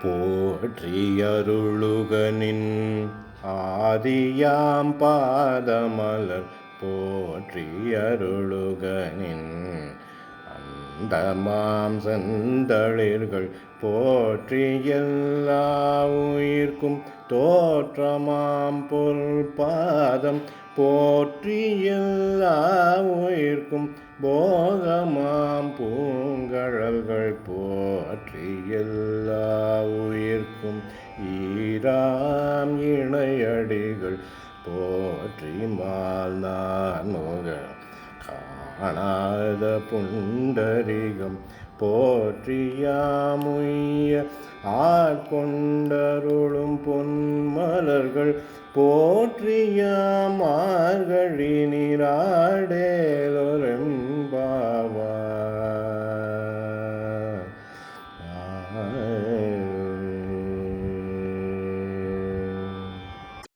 போற்றியருளுகனின் ஆதியாம் பாதமலர் போற்றியருளுகனின் அந்தமாம் செந்தளிர்கள் போற்றி எல்லா உயிர்க்கும் தோற்றமாம் பொல் பாதம் போற்றி எல்லா உயிர்க்கும் போகமாம் பூங்கழல்கள் போற்றி எல்லா ஸ்ரீராம் இணையடிகள் போற்றி மால் நான் முக காணாத புண்டரிகம் போற்றியாமுய்ய ஆட்கொண்டருளும் பொன்மலர்கள் போற்றியாமார்கழி நீராடே